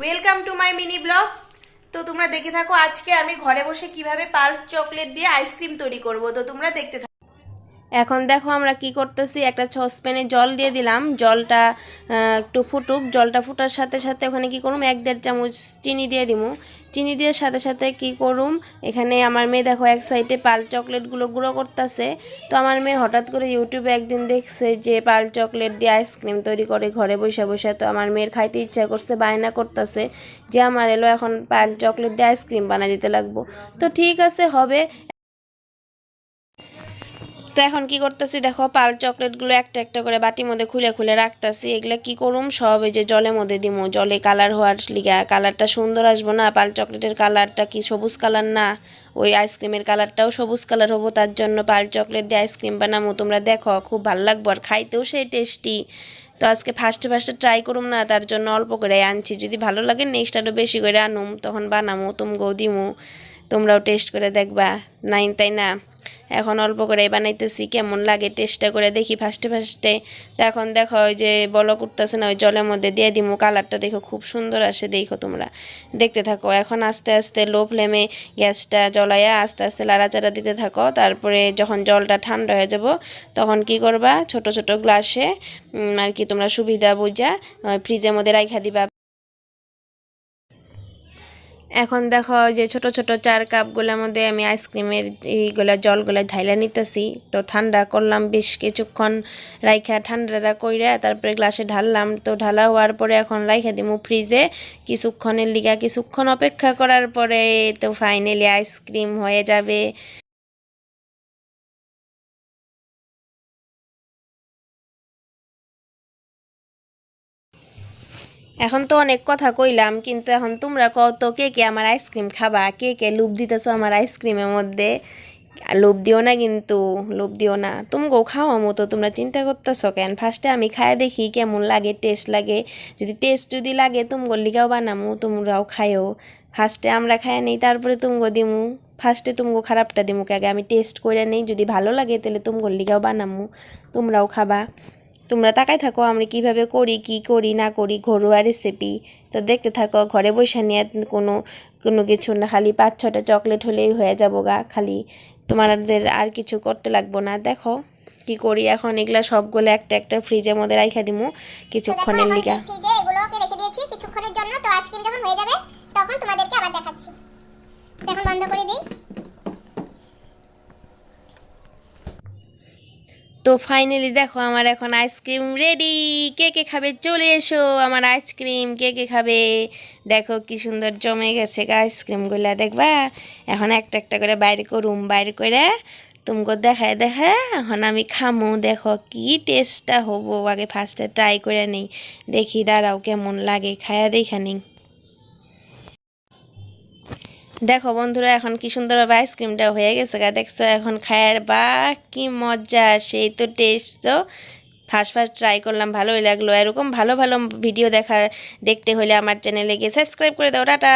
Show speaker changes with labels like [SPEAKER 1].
[SPEAKER 1] Welcome to my mini blog তো তোমরা দেখে থাকো, আজকে আমি ঘরে বসে কীভাবে পার্স চকলেট দিয়ে আইসক্রিম তৈরি করব। তো তোমরা দেখতে থাকো। এখন দেখো আমরা কি করতেছি, একটা সসপ্যানে জল দিয়ে দিলাম। জলটা একটু ফুটুক। জলটা ফুটার সাথে সাথে ওখানে কি করুম, এক দেড় চামচ চিনি দিয়ে দিমু। চিনি দিয়ে সাথে সাথে কি করুম, এখানে আমার মেয়ে দেখো এক সাইডে পাল চকলেটগুলো গুঁড়ো করতেছে। তো আমার মেয়ে হঠাৎ করে ইউটিউবে একদিন দেখছে যে পাল চকলেট দিয়ে আইসক্রিম তৈরি করে ঘরে বসে বসে। তো আমার মেয়ের খাইতে ইচ্ছা করছে, বায়না করতেছে যে আমার এলো এখন পাল চকলেট দিয়ে আইসক্রিম বানিয়ে দিতে লাগবো। তো ঠিক আছে, হবে। তো এখন কি করতেছি? দেখো পাল চকলেটগুলো একটা একটা করে বাটির মধ্যে খুলে খুলে রাখতেছি। এগুলা কি করুম? সব এই যে জলের মধ্যে দিমু। জলে কালার হওয়ার লিগা কালারটা সুন্দর আসব না? পাল চকলেটের কালারটা কি সবুজ কালার না? ওই আইসক্রিমের কালারটাও সবুজ কালার হব, তার জন্য পাল চকলেট দিয়ে আইসক্রিম বানামু। তোমরা দেখো, খুব ভালো লাগবো আর খাইতেও সেই টেস্টি তো আজকে ফার্স্টে ফার্স্টে ট্রাই করুম না, তার জন্য অল্প করে আনছি। যদি ভালো লাগে নেক্সট আরও বেশি করে আনুম। তখন বানামু তুমগো দিমু। তোমরাও টেস্ট করে দেখবা। নাইন তাই না? এখন অল্প করে বানাইতেছি, কেমন লাগে টেস্টটা করে দেখি ফার্স্টে ফার্স্টে। তো এখন দেখো ওই যে বলক উঠতেছে না, ওই জলের মধ্যে দিয়ে দিমু, কালারটা দেখো খুব সুন্দর আসে দেখো তোমরা। দেখতে থাকো, এখন আস্তে আস্তে লো ফ্লেমে গ্যাসটা জ্বলাইয়া আস্তে আস্তে লাড়াচাড়া দিতে থাকো, তারপরে যখন জলটা ঠান্ডা হয়ে যাব, তখন কি করবা? ছোট ছোট গ্লাসে আর কি তোমরা সুবিধা বুঝা ফ্রিজের মধ্যে রাইখা দিবা। এখন দেখো যে ছোট ছোট চার কাপগুলোর মধ্যে আমি আইসক্রিমের এইগুলা জলগুলা ঢাইলা নিতেছি। তো ঠান্ডা করলাম বেশ কিছুক্ষণ, রাইখা ঠান্ডাটা কইরা তারপরে গ্লাসে ঢাললাম। তো ঢালা হওয়ার পরে এখন রাইখা দিমু ফ্রিজে। কিছুক্ষণের লিগা কিছুক্ষণ অপেক্ষা করার পরে তো ফাইনালি আইসক্রিম হয়ে যাবে। এখন তো অনেক কথা কইলাম, কিন্তু এখন তোমরা কত কে কে আমার আইসক্রিম খাবা? কে কে লোভ দিতেছো আমার আইসক্রিমের মধ্যে? লোভ দিও না কিন্তু, লোভ দিও না। তুমগো খাওয়া মতো তোমরা চিন্তা করতেছো কেন? ফার্স্টে আমি খায় দেখি কেমন লাগে টেস্ট লাগে। যদি টেস্ট যদি লাগে তুমগোর লিগাও বানামু, তোমরাও খায়ও ফার্স্টে আমরা খায় নেই, তারপরে তুমগো দিমু। ফার্স্টে তুমগো খারাপটা দিমু আগে আমি টেস্ট করে নেই। যদি ভালো লাগে, তাহলে তুমগোর লিগাও বানামু। তোমরাও খাবা। তোমরা তাকাই থাকো আমরা কীভাবে করি কি করি না করি ঘরোয়া রেসিপি তো দেখতে থাকো ঘরে বসে নিয়ে কোনো কোনো কিছু না খালি পাঁচ ছটা চকলেট হলেই হয়ে যাব গা খালি তোমাদের আর কিছু করতে লাগবো না। দেখো কি করি এখন এগুলা সবগুলো একটা একটা ফ্রিজের মধ্যে রাইখা দিমু কিছুক্ষণের লিগা।
[SPEAKER 2] ফ্রিজে এগুলোকে রেখে দিয়েছি কিছুক্ষণের জন্য তো আইসক্রিম যখন হয়ে যাবে তখন তোমাদেরকে আবার দেখাচ্ছি। এখন বন্ধ করে দিই।
[SPEAKER 1] তো ফাইনালি দেখো আমার এখন আইসক্রিম রেডি কে কে খাবে চলে এসো, আমার আইসক্রিম কে কে খাবে? দেখো কি সুন্দর জমে গেছে আইসক্রিমগুলা দেখবা? এখন একটা একটা করে বাইরে করুম বাইরে করে তুমগো দেখায় দেখা এখন আমি খামু। দেখো কি টেস্টটা হব, আগে ফার্স্টে ট্রাই করে নেই। দেখি দাঁড়াও কেমন লাগে, খায়া দেখা নেই। দেখো বন্ধুরা, এখন কি সুন্দরভাবে আইসক্রিমটা হয়ে গেছে গা। দেখছ, এখন খায়ের বা কি মজা, সেই তো টেস্ট তো। ফার্স্ট ফার্স্ট ট্রাই করলাম, ভালোই লাগল। এরকম ভালো ভালো ভিডিও দেখা দেখতে হলে আমার চ্যানেলে গিয়ে সাবস্ক্রাইব করে দাও। টাটা!